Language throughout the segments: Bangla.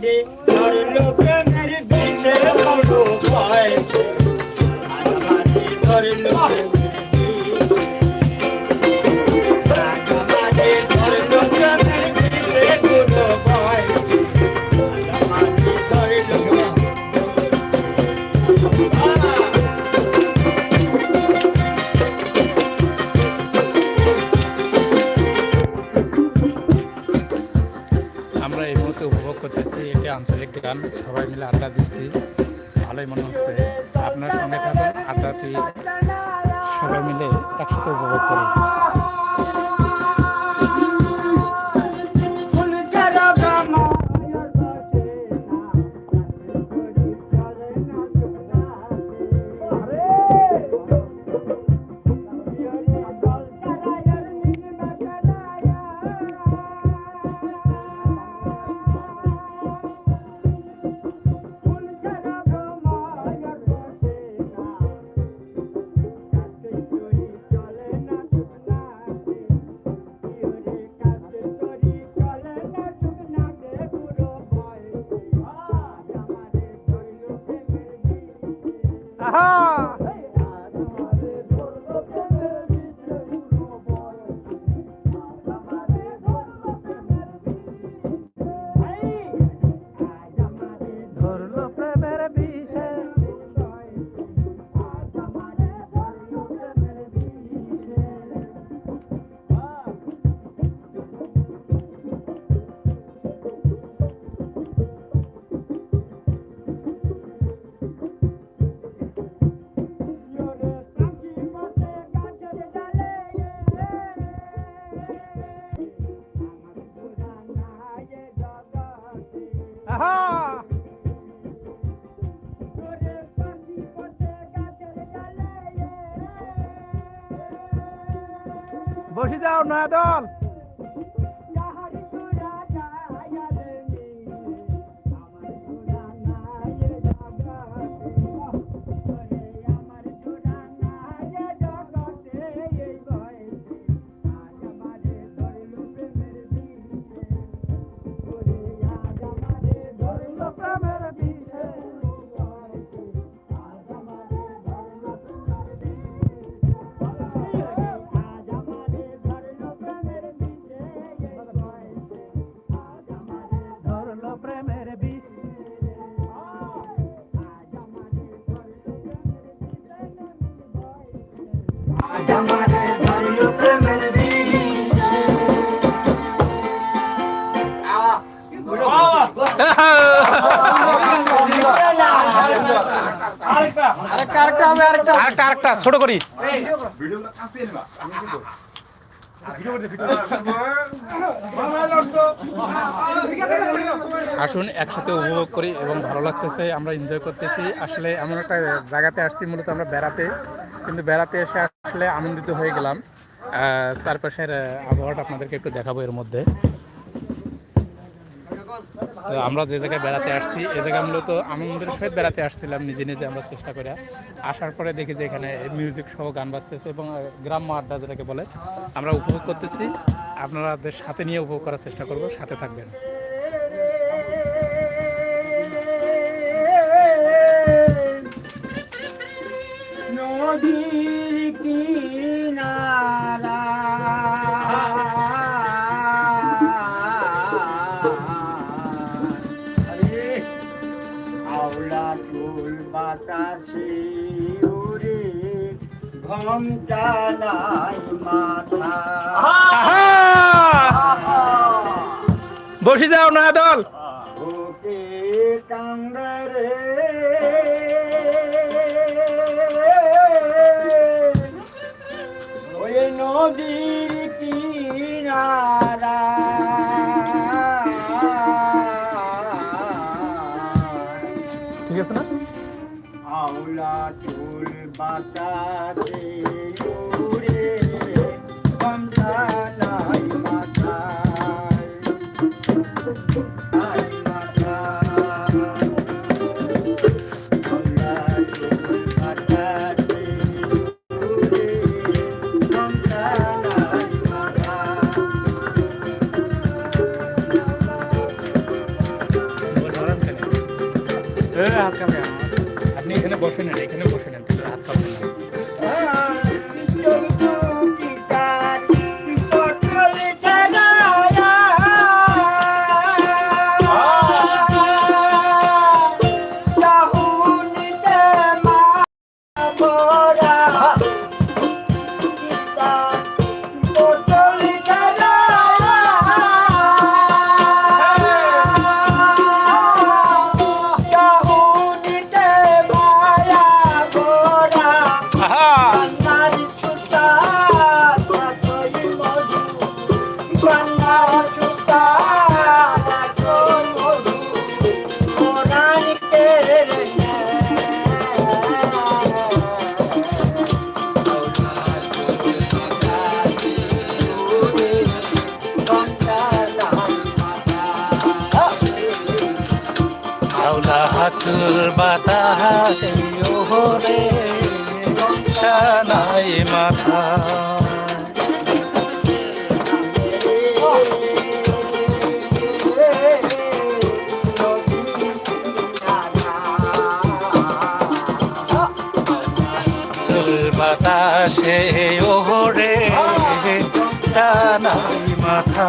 আরে গান, সবাই মিলে আড্ডা দিচ্ছি। ভালোই মনে হচ্ছে। আপনার সঙ্গে থাকুন, আড্ডাটি সবাই মিলে একসাথে উপভোগ করি বসে নয়া দল। আরেকটা আরেকটা, ছোট করি। আসুন, একসাথে উপভোগ করি এবং ভালো লাগতেছে, আমরা এনজয় করতেছি। আসলে এমন একটা জায়গাতে আসছি, মূলত আমরা বেড়াতে। কিন্তু বেড়াতে এসে আসলে আনন্দিত হয়ে গেলাম। চারপাশের আবহাওয়াটা আপনাদেরকে একটু দেখাবো এর মধ্যে। তো আমরা যে জায়গায় বেড়াতে আসছি এই জায়গায় মূলত আনন্দের সহিত বেড়াতে আসছিলাম নিজে নিজে আমরা চেষ্টা করে। আসার পরে দেখি যে এখানে মিউজিক সহ গান বাজতেছে এবং গ্রাম্য আড্ডা যেটাকে বলে, আমরা উপভোগ করতেছি। আপনাদের সাথে নিয়ে উপভোগ করার চেষ্টা করব, সাথে থাকবেন। নদীর কিনারা মাথা। বসে যাও না দল। আউলা হাতুর বাতাসে ওহরে নাই মাথা। বাতাসে ওহরে নাই মাথা।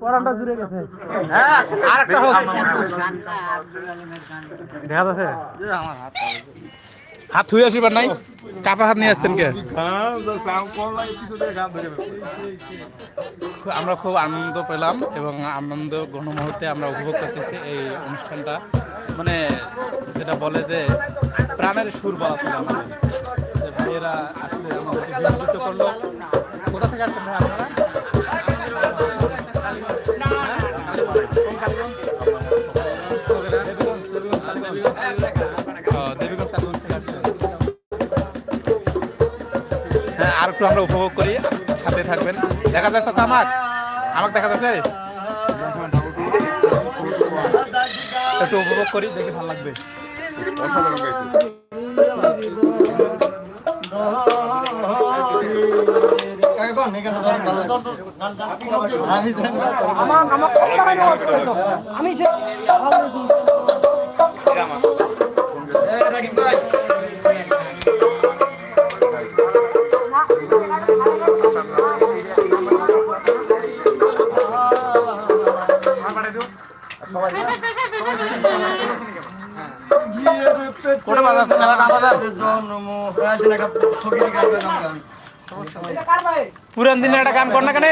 চুল বাতাসে আরেকটা হোক দেখা যাচ্ছে। হাত ধুয়ে আসিবার নাই? কাপা হাত নিয়ে আসছেন কে? আমরা খুব আনন্দ পেলাম এবং আনন্দ ঘন মুহূর্তে আমরা উপভোগ করতেছি এই অনুষ্ঠানটা। মানে যেটা বলে যে প্রাণের সুর বলা ছিল আমাদের। যে ভাইয়েরা আসলে আমাদেরকে করল। কোথা থেকে আসছেন আপনারা? আর একটু আমরা উপভোগ করি সাথে থাকবেন। দেখা যাচ্ছে চাচা আমাক আমাকে দেখা যাচ্ছে? একটু উপভোগ করি দেখে ভালো লাগবে। কোটা পুরান দিনে একটা গান কর না কেন?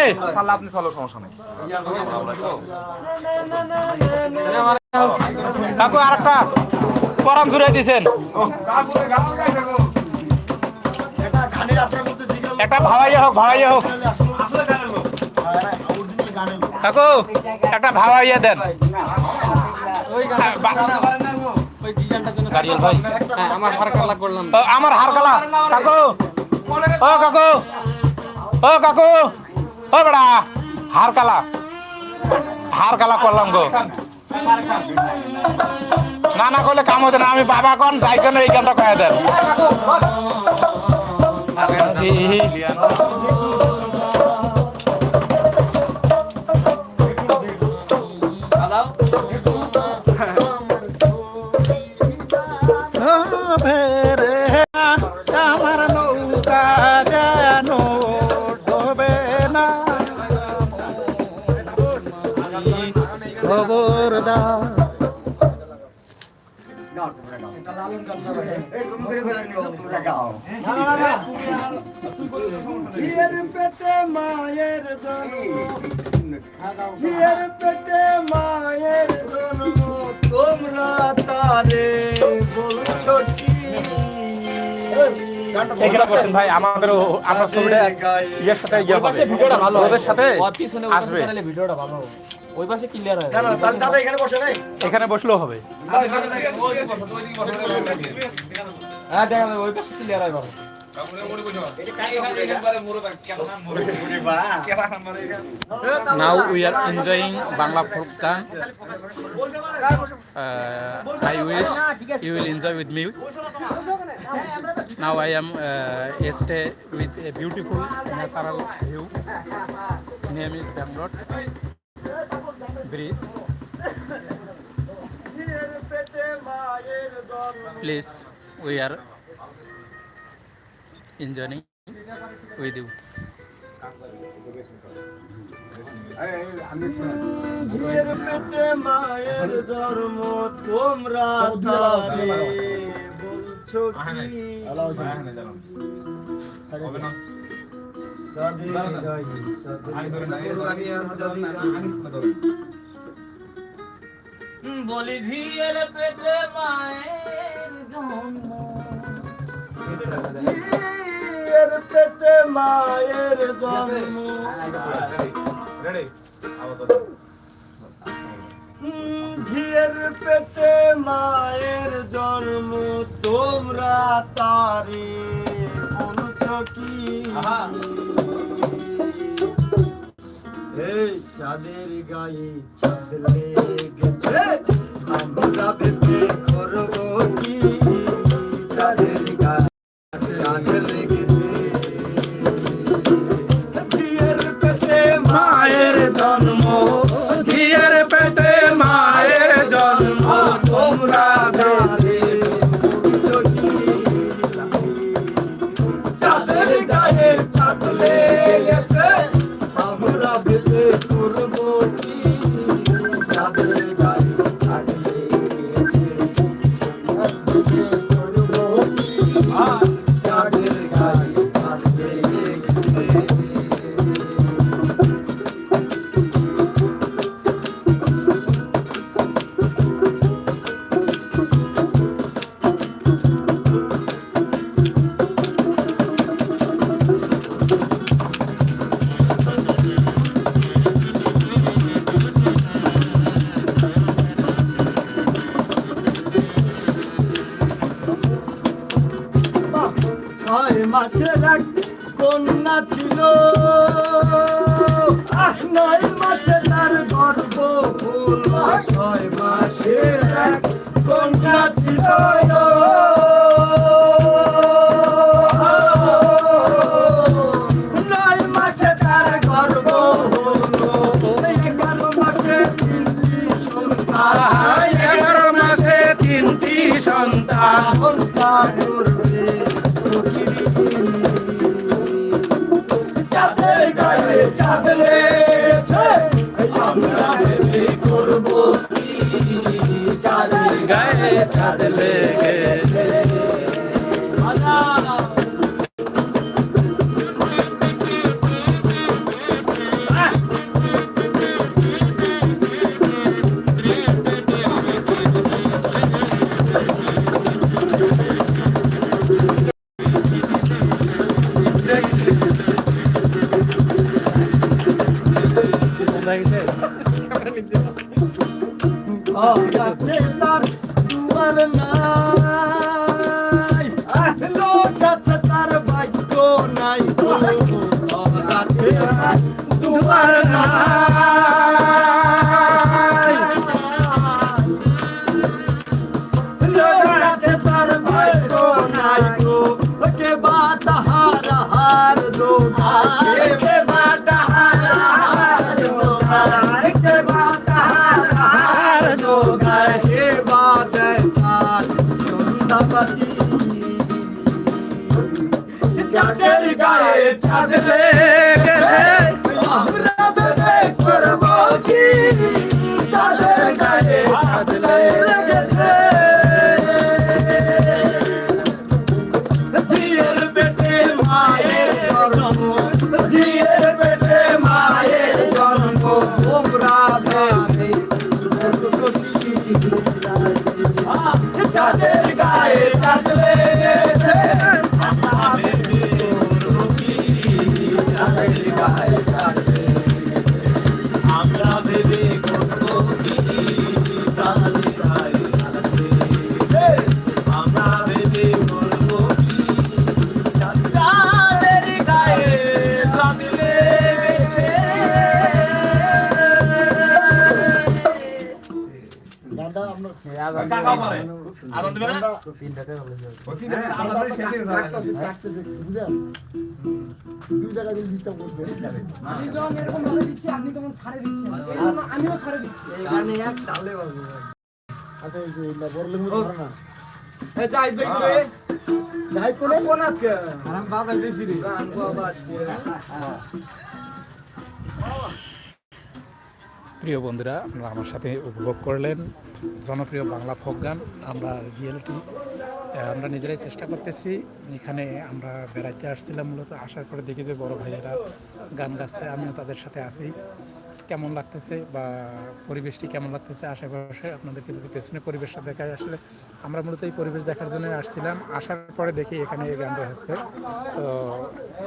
আপনি চলো সমস্যা নেই। কাকু আর একটা পরান জুড়াই দিছেন একটা ভাবাইয়া হোক ভাবাইয়া হোক। কাকু একটা ভাবাইয়া দেন। গাড়িয়াল ভাই হ্যাঁ আমার হার কালা করলাম আমার কাকু ও কাকু ও কাকু ও বেড়া হার কালা হার কালা করলাম গো। না না করলে কাম হতো না আমি বাবা কন যাই কেন এই গানটা কয়ে দেন। খবরদার। ঝিয়ের পেটে মায়ের জন্ম ঝিয়ের পেটে মায়ের জন্ম তোমরা তারে বলছো কি? ভাই আমাদেরও আমরা ছবিটা ইয়ের সাথে ইয়ে হবে। ভিডিওটা ভালো ওদের সাথে আসবে। ভিডিওটা ভালো হবে। ওই পাশে ক্লিয়ার হয় দাদা এখানে বসে নাই এখানে বসলেও হবে হ্যাঁ দেখা যাবে ওই পাশে ক্লিয়ার হয় ভালো Now we are enjoying Bangla folk dance. Uh, I wish you will enjoy with me. Now I am uh, stay with a beautiful natural view. Name is জন্ম Please, we are enjoying with you. ঝিয়ের পেটে মায়ের জন্ম তোমরা তারে বলছো কি সাদের আমি আর হাজার বলি ঝিয়ের পেটে মায়ের জন্ম। পেটে মায়ের জন্ম। ঝিয়ের পেটে মায়ের জন্ম তোমরা তারে বলছো কি? এই চাঁদের গায়ে চাঁদ লেগেছে। আমরা নয় মাসে তার গর্ভ ফুল ছয় মাসের এক কন্যা ছিল। মাসে মাসে সন্তান। Oh, Aa, চাঁদ লেগেছে ঘর সন্ধ্যাপতি চাঁদের গায়ে চাঁদ আমি যখন এরকম ভাবে দিচ্ছি আপনি তখন ছাড়ে দিচ্ছেন। আমিও ছাড়ে দিচ্ছি। এখানে এক তালে বাজবে এ যাই দেখবে যাই কোনে। কোনাতকে আমি বাজাই দিছি রে। গান বাবাত প্রিয় বন্ধুরা, আপনারা আমার সাথে উপভোগ করলেন জনপ্রিয় বাংলা ফোক গান, আমরা রিয়েলিটি আমরা নিজেরাই চেষ্টা করতেছি। এখানে আমরা বেড়াইতে আসছিলাম মূলত, আসার পরে দেখি যে বড় ভাইয়েরা গান গাচ্ছে, আমিও তাদের সাথে আছি। কেমন লাগতেছে বা পরিবেশটি কেমন লাগতেছে? আশেপাশে আপনাদেরকে যদি পেছনে পরিবেশটা দেখায় আসলে আমরা মূলত এই পরিবেশ দেখার জন্য আসছিলাম। আসার পরে দেখি এখানে এই গানটা হচ্ছে তো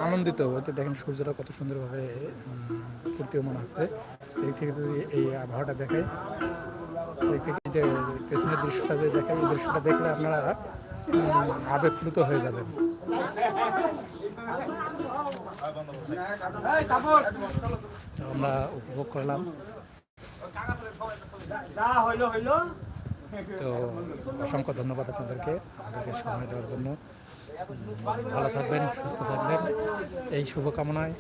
আনন্দিত হতে দেখেন সূর্যটা কত সুন্দরভাবে তৃতীয়মান হচ্ছে। এই থেকে যদি এই আবহাওয়াটা দেখায় এই থেকে যে পেছনের দৃশ্যটা যে দেখায় এই দৃশ্যটা দেখলে আপনারা আবেগপ্লুত হয়ে যাবেন। তো আমরা উপভোগ করলাম। তো অসংখ্য ধন্যবাদ আপনাদেরকে আমাদেরকে সময় দেওয়ার জন্য। ভালো থাকবেন সুস্থ থাকবেন। এই শুভকামনায়